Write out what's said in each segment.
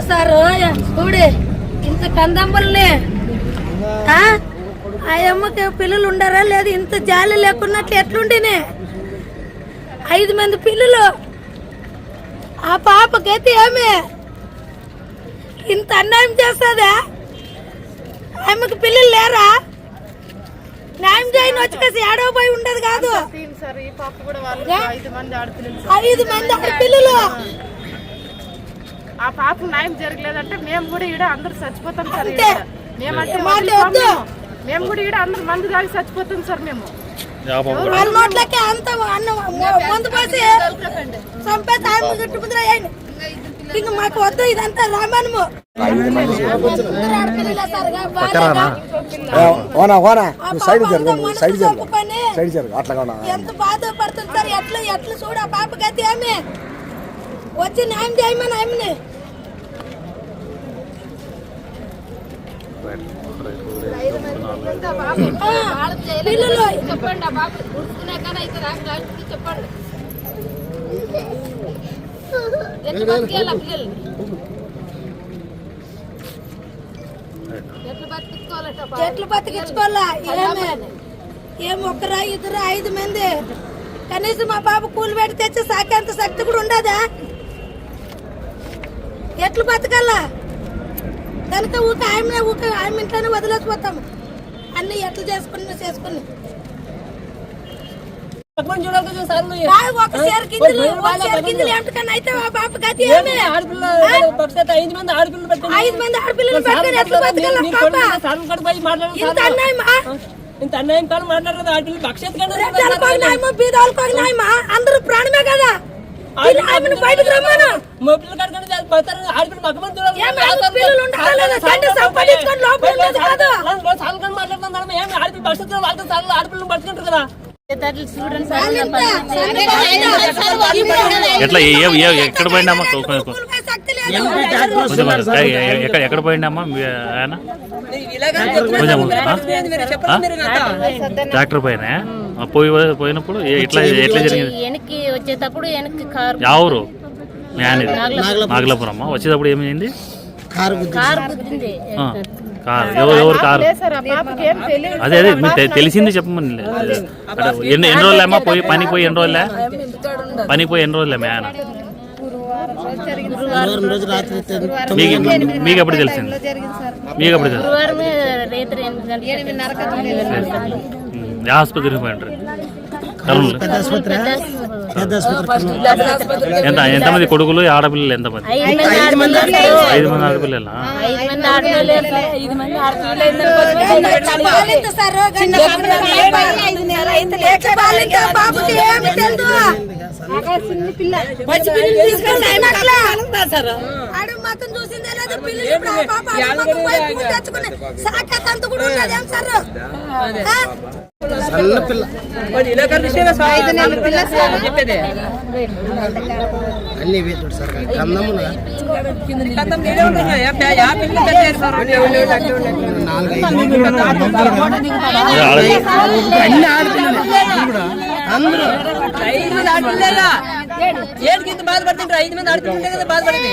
Sir చూడే ఇంత ఆ? ఆ అమ్మకి పిల్లలు ఉండరా లేదు? ఇంత జాలి లేకున్నట్లు ఎట్లుంటేనే ఐదు మంది పిల్లలు. ఆ పాపకైతే ఏమి? ఇంత అన్యాయం చేస్తుందా? ఆమెకు పిల్లలు లేరా? న్యాయం చేయని వచ్చేసి ఏడవ పోయి ఉండదు కాదు? ఐదు మంది ఆడపిల్లలు ఐదు మంది పిల్లలు ఆ పాప న్యాయం జరగలేదంటే మేము కూడా ఈడ అందరు చచ్చిపోతాం సార్. మేమంటే. మేము. మేము కూడా ఈడ అందరు మందు తాగి చచ్చిపోతాం సార్ మేము నోట్లకి అంత ముందు పోసి. ఇంక మాకు వద్దు ఇదంతా. ఓనా ఓనా సైడ్ జరుగు సైడ్ జరుగు సైడ్ జరుగు అట్లా ఎంత బాధపడుతుంది సార్ ఎట్లా ఎట్లా చూడు ఆ పాప గతి ఏమి వచ్చి న్యాయం చేయమని ఆమెని ఆ, పిల్లలు. చెప్పండి ఆ బాబు. కానీ అయితే చెప్పండి. ఎట్లా బతికేయాలి పిల్లల్ని? బాబు? ఎట్లు బతికించుకోవాలా? ఏమే? ఏం ఒక్కరా ఇద్దరు ఐదు మంది? కనీసం మా పాప కూలి పెట్టి తెచ్చి సాకేంత శక్తి కూడా ఉండదా? ఎట్లు బతకాలా? కనుక ఊక ఆమె ఊక ఆమె ఇంట్లోనే వదిలేసిపోతాము. అన్ని ఎట్లు చేసుకుని. చేసుకుని ఇంత అన్యాయం కాలం మాట్లాడదు ఆడపిల్లలు న్యాయమా అందరూ ప్రాణమే కదా? ఆమెను బయటకు రమ్మను. మొబైల్ కడుకొని పోతారు ఆడపిల్లలు మగమంది ఏం ఆమె పిల్లలు సంపాదించుకొని లోపల ఉండేది కాదు. సాల్కొని మాట్లాడుతున్నాం మేడం ఏమి ఆడపిల్లలు భక్షత వాళ్ళతో సార్లు ఆడపిల్లలు పడుతుంటారు కదా. వాళ్ళింత సండే ఎట్లా ఏ- ఏ- ఏ- ఎక్కడ పోయిండమ్మా ఎక్కడ ఎక్కడ పోయిండమ్మా మీ ఆయన? ట్రాక్టర్ పైన పోయి పోయినప్పుడు ఏ- ఎట్లా ఎట్లా జరిగింది? వెనక్కి వచ్చేటప్పుడు వెనక్కి కారు ఎవరు నాగలాపురం. వచ్చేటప్పుడు ఏమైంది? కారు ఎవరు ఎవరు కారు? అదే అదే మీకు తెలిసింది చెప్పమని ఎన్ని ఎన్ని రోజులేమ్మా పోయి పనికి పోయి ఎన్ని రోజులే? పనికి పోయి ఎన్ని రోజులే మీ ఆయన మీకు మీకు ఎప్పుడు తెలిసింది? మీకు ఎప్పుడు తెలిసింది? ఆసుపత్రికి ఎంత ఎంతమంది కొడుకులు ఆడపిల్లలు ఎంతమంది? ఐదు మంది ఆడపిల్లలు. చూసిందే కూడా ఉన్నదేం సార్? ఆ? చెప్పేది. అన్ని వేతుడు సార్ ఐదు. మంది ఆడపిల్లలా? ఏడుకి ఇంత బాధపడుతుంటారు ఐదు మంది ఆడపిల్లలు కదా బాధపడేది.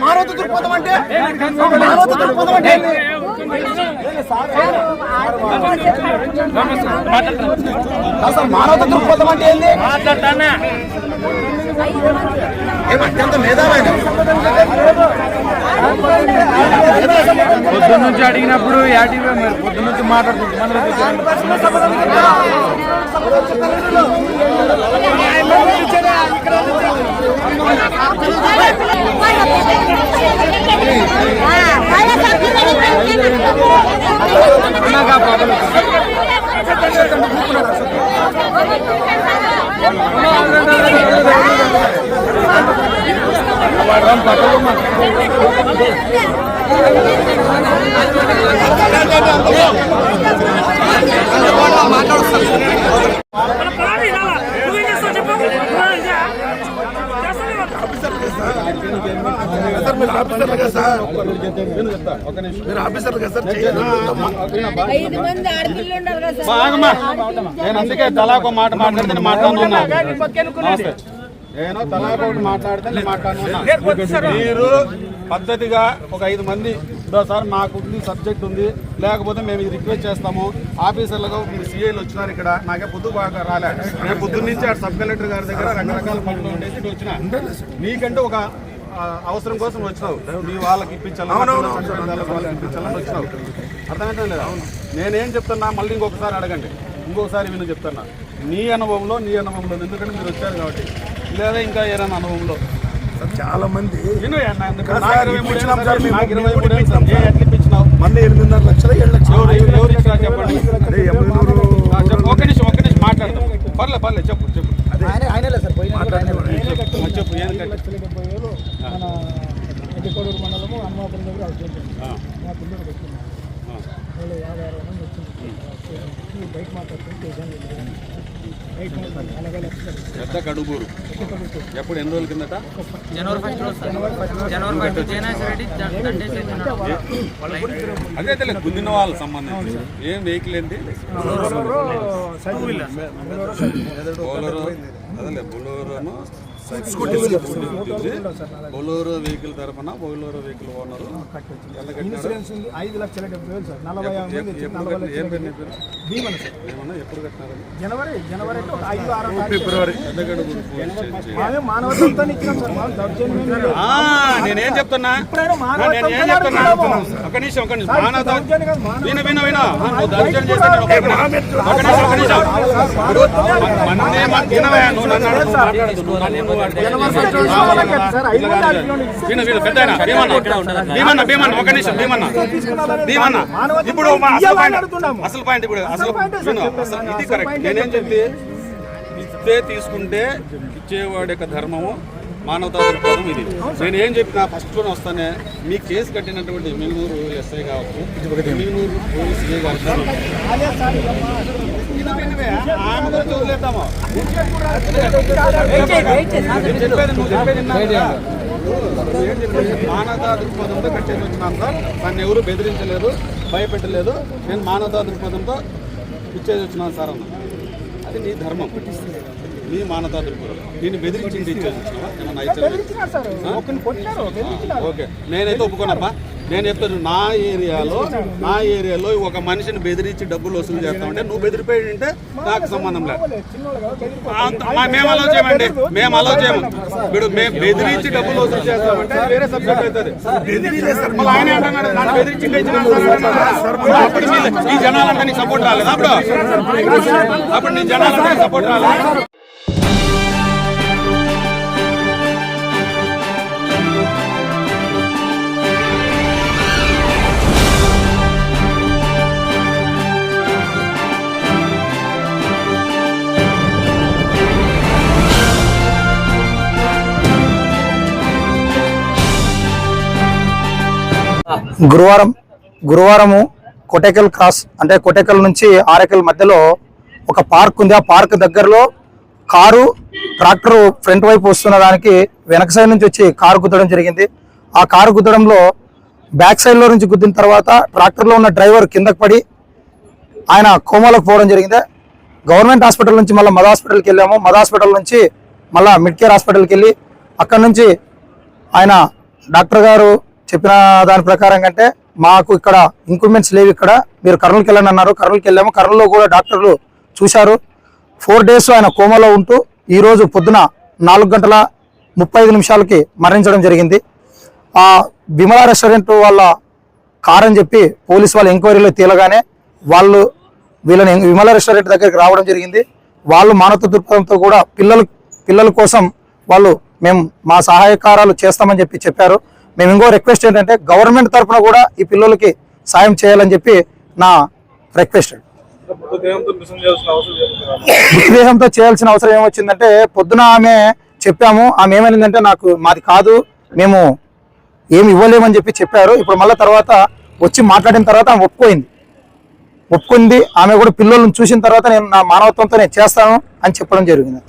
మానవత దృక్పథం అంటే మానవత దృక్పథం అంటే సార్ మానవత దృక్పథం అంటే ఏంది ఏం అత్యంత మేధావైన పొద్దున్న నుంచి అడిగినప్పుడు యాటిగా మీరు పొద్దున్న నుంచి మాట్లాడుకుంటున్నాం ఆ మీరు ఆఫీసర్లు కదా సార్ మీరు ఆఫీసర్లు కదా సార్ బాగమ్మా. నేను అందుకే తలాకు మాట మాట్లాడితే మాట్లాడుతున్నా. నమస్తే. నేను మాట్లాడితే మాట్లాడుతున్నా. మీరు పద్ధతిగా ఒక ఐదు మంది "ఇదో సార్ మాకు ఉంది సబ్జెక్ట్ ఉంది. లేకపోతే మేము ఇది రిక్వెస్ట్ చేస్తాము. ఆఫీసర్లుగా సీఐలు వచ్చినారు ఇక్కడ. నాకే పొద్దు బాగా రాలే. నేను పొద్దున్న నుంచి ఆ సబ్ కలెక్టర్ గారి దగ్గర రకరకాల పనులు ఉండేసి వచ్చిన. నీకంటే ఒక అవసరం కోసం వచ్చినావు. నీ వాళ్ళకి ఇప్పించాలి వాళ్ళకి ఇప్పించాలని వచ్చినావు. అర్థమైతే లేదా? నేనేం చెప్తున్నా మళ్ళీ ఇంకొకసారి అడగండి. ఇంకొకసారి విను చెప్తున్నా. నీ అనుభవంలో నీ అనుభవంలో ఎందుకంటే మీరు వచ్చారు కాబట్టి. లేదా ఇంకా ఏదైనా అనుభవంలో. చాలా మంది విను అన్న, ఎందుకు? కాదు నాకు సార్, ఇరవై మూడు ఇప్పించినాం ఏళ్ళు సార్, మేము నాకు ఇరవై మేము మూడు ఏళ్ళు ఇప్పించినాం ఏ ఎట్లా ఇప్పించినావు మంది ఎనిమిదిన్నర లక్షలు ఏడు లక్షలు ఎవరు ఎవరు ఎవరు ఇచ్చినారు చెప్పండి అదే ఎమ్మెల్యేలు ఆ, చెప్పు ఒక్క నిమిషం ఒక్క నిమిషం మాట్లాడతాం పర్లే పర్లే చెప్పు చెప్పు ఆ, చెప్పు ఏం కట్ట- ఆ. పెద్ద కడుగూరు ఎప్పుడు ఎన్ని రోజుల కిందట? జనవరి ఫస్ట్ రోజు సార్. జనవరి ఫస్ట్ రెడ్డి అదే తెలియదు గుద్దిన వాళ్ళ సంబంధించి. ఏం వెహికల్ ఏంటి? బోలరో. అదే బొలోరోను స్కూటీ బొలోరో వెహికల్ తరఫున బొలోరో వెహికల్ ఓనరు? ఐదు లక్షల డెబ్బై వేలు సార్ నలభై ఎప్పుడు- కట్టినారు జనవరి జనవరి ఐదు ఆరు ఫిబ్రవరి నేనేం చెప్తున్నా నేను చెప్తున్నా. ఒక నిమిషం ఒక నిమిషం మానవ విను విను విను ఆ, నువ్వు దౌర్జన్యం చేస్తే నేను ఒప్పుకోను. ఒక నిమిషం ఒక నిమిషం నువ్వు నన్ను అడుగు, భీమన్న భీమన్న ఒక నిమిషం భీమన్న భీమన్న ఇప్పుడు అసలు పాయింట్ ఇప్పుడు అసలు అసలు ఇది కరెక్ట్ నేనేం చెప్తే ఇస్తే తీసుకుంటే ఇచ్చేవాడి యొక్క ధర్మము మానవతా దృక్పథం ఇది నేను ఏం చెప్పినా ఫస్ట్ కూడా వస్తానే మీ కేసు కట్టినటువంటి మింగనూరు ఎస్ఐ కావచ్చు మింగనూరు పోలీస్ ఏ కావచ్చు ఆమె మానవతా దృక్పథంతో కట్టేసి వచ్చినాను సార్ నన్ను ఎవరు బెదిరించలేదు భయపెట్టలేదు నేను మానవతా దృక్పథంతో ఇచ్చేసి వచ్చినాను సార్ అన్న అది నీ ధర్మం నీ మానవతా దృక్పథం నేను బెదిరించింది ఇచ్చేసి వచ్చినావా ఏమన్నా ఓకే నేనైతే ఒప్పుకోనప్పా నేను చెప్తాను నా ఏరియాలో నా ఏరియాలో ఒక మనిషిని బెదిరించి డబ్బులు వసూలు చేస్తామంటే నువ్వు బెదిరిపోయి ఉంటే నాకు సంబంధం లేదు. మేము అలో చేయమండి మేము అలో చేయము. ఇప్పుడు మేము బెదిరించి డబ్బులు వసూలు చేస్తామంటే వేరే సబ్జెక్ట్ అవుతుంది. ఆయన అంటున్నాడు నన్ను బెదిరించి ఈ జనాలంటే నీకు సపోర్ట్ రాలేదు అప్పుడు? అప్పుడు నీ జనాలంటే సపోర్ట్ రాలేదు? గురువారం గురువారము కొటేకల్ క్రాస్ అంటే కొటేకల్ నుంచి ఆరేకల్ మధ్యలో ఒక పార్క్ ఉంది. ఆ పార్క్ దగ్గరలో కారు ట్రాక్టర్ ఫ్రంట్ వైపు వస్తున్న దానికి వెనక సైడ్ నుంచి వచ్చి కారు గుద్దడం జరిగింది. ఆ కారు గుద్దడంలో బ్యాక్ సైడ్లో నుంచి గుద్దిన తర్వాత ట్రాక్టర్లో ఉన్న డ్రైవర్ కిందకు పడి ఆయన కోమాలకు పోవడం జరిగింది. గవర్నమెంట్ హాస్పిటల్ నుంచి మళ్ళీ మద హాస్పిటల్కి వెళ్ళాము. మద హాస్పిటల్ నుంచి మళ్ళీ మిడ్ కేర్ హాస్పిటల్కి వెళ్ళి అక్కడ నుంచి ఆయన డాక్టర్ గారు చెప్పిన దాని ప్రకారం అంటే మాకు ఇక్కడ ఇంక్రిమెంట్స్ లేవు ఇక్కడ. మీరు కర్నూలుకి వెళ్ళండి అన్నారు. కర్నూలుకి వెళ్ళాము. కర్నూలులో కూడా డాక్టర్లు చూశారు. ఫోర్ డేస్ ఆయన కోమాలో ఉంటూ ఈరోజు పొద్దున నాలుగు గంటల ముప్పై ఐదు నిమిషాలకి మరణించడం జరిగింది. ఆ విమలా రెస్టారెంట్ వాళ్ళ కార్ అని చెప్పి పోలీస్ వాళ్ళ ఎంక్వైరీలో తేలగానే వాళ్ళు వీళ్ళని విమల రెస్టారెంట్ దగ్గరికి రావడం జరిగింది. వాళ్ళు మానవ దృక్పథంతో కూడా పిల్లలు పిల్లల కోసం వాళ్ళు మేము మా సహాయకారాలు చేస్తామని చెప్పి చెప్పారు. మేము ఇంకో రిక్వెస్ట్ ఏంటంటే గవర్నమెంట్ తరఫున కూడా ఈ పిల్లలకి సాయం చేయాలని చెప్పి నా రిక్వెస్ట్ మృతదేహంతో చేయాల్సిన అవసరం ఏమొచ్చిందంటే పొద్దున ఆమె చెప్పాము. ఆమె ఏమైందంటే నాకు మాది కాదు మేము ఏమి ఇవ్వలేమని చెప్పి చెప్పారు. ఇప్పుడు మళ్ళీ తర్వాత వచ్చి మాట్లాడిన తర్వాత ఆమె ఒప్పుకోయింది. ఒప్పుకుంది. ఆమె కూడా పిల్లలను చూసిన తర్వాత నేను నా మానవత్వంతో నేను చేస్తాను అని చెప్పడం జరిగింది.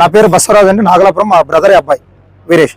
నా పేరు బస్వరాజు అండి. నాగలాపురం మా బ్రదర్ అబ్బాయి. వీరేష్.